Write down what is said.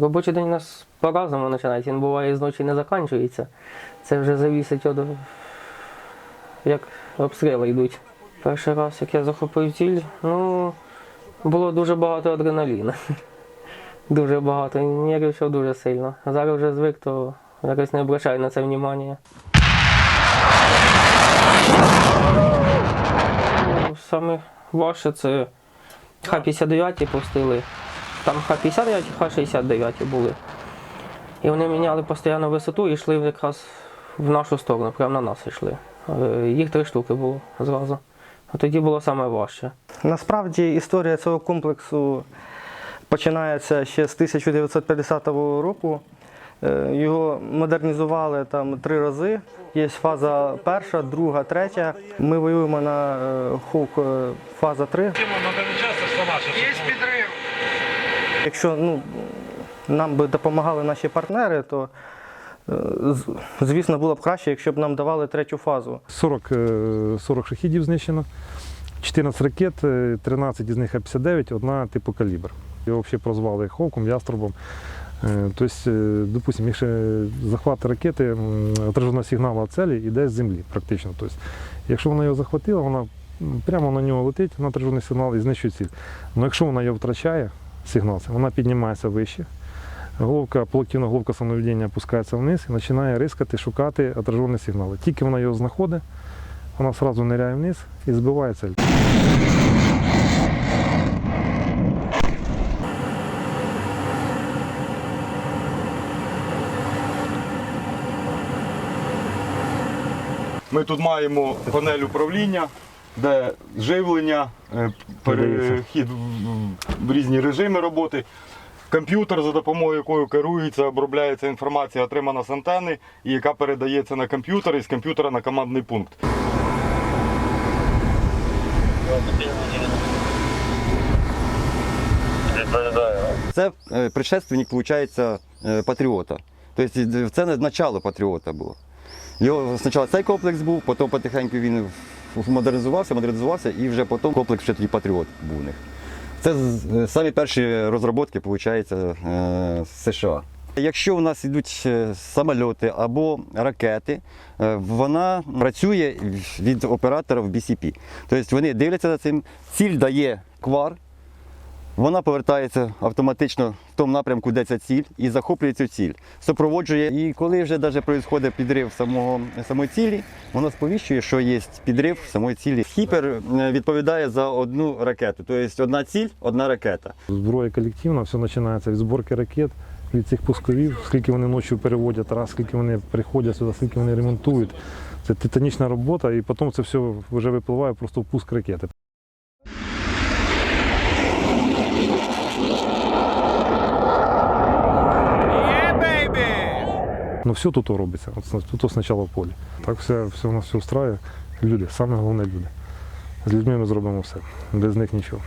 Робочий день у нас по-разному починається. Він буває з ночі не закінчується. Це вже залежить від як обстріли йдуть. Перший раз, як я захопив ціль, ну було дуже багато адреналіну. Дуже багато. Нервничав дуже сильно. Зараз вже звик, то якось не обращаю на це внимання. Ну, Саме важче це Х-59 пустили. Там Х-59 і Х-69 були. І вони міняли постійно висоту і йшли якраз в нашу сторону, прямо на нас йшли. Е, Їх три штуки було зразу. А тоді було саме важче. Насправді історія цього комплексу починається ще з 1950 року. Е, Його модернізували там три рази. Є фаза перша, друга, третя. Ми воюємо на е, Хук фаза 3. Є підрив. Якщо ну, нам би допомагали наші партнери, то е, звісно було б краще, якщо б нам давали третю фазу. 40, е, 40 шахідів знищено, 14 ракет, е, 13 із них Х-59, одна типу калібр. Його взагалі прозвали Ховком, Яструбом. Е, Тобто, е, допустимо, якщо захват ракети м, отраженого сигналу від цілі йде з землі практично. Тобто, якщо вона його захватила, вона прямо на нього летить на отражений сигнал і знищує ціль. Але якщо вона його втрачає, сигнал, вона піднімається вище. Головка, полуактивна головка самонаведення опускається вниз і починає рискати, шукати отражені сигнали. Тільки вона його знаходить, вона одразу ниряє вниз і збиває цель. Ми тут маємо панель управління, де живлення, е, перехід в- різні режими роботи. Комп'ютер, за допомогою якого керується, обробляється інформація, отримана з антени, і яка передається на комп'ютер і з комп'ютера на командний пункт. Це е, предшественник, виходить, е, патріота. Тобто це не начало патріота було. Його спочатку цей комплекс був, потім потихеньку він модернізувався, модернізувався, і вже потім комплекс ще тоді патріот був у них. Це е, самі перші розробки, виходить, е, США. Якщо у нас йдуть е, самольоти або ракети, вона працює від оператора в BCP. Тобто вони дивляться за цим, ціль дає квар, вона повертається автоматично в тому напрямку, де ця ціль, і захоплює цю ціль. Супроводжує. І коли вже навіть відбувається підрив самого, самої цілі, воно сповіщує, що є підрив самої цілі. Хіпер е, відповідає за одну ракету. Тобто одна ціль, одна ракета. Зброя колективна, все починається від зборки ракет, від цих пусковів, скільки вони ночі переводять, раз, скільки вони приходять сюди, скільки вони ремонтують. Це титанічна робота, і потім це все вже випливає просто в пуск ракети. Є, бейбі! Ну все тут робиться, тут спочатку в полі. Так все, все у нас все устраює. Люди, саме головне люди. З людьми ми зробимо все, без них нічого.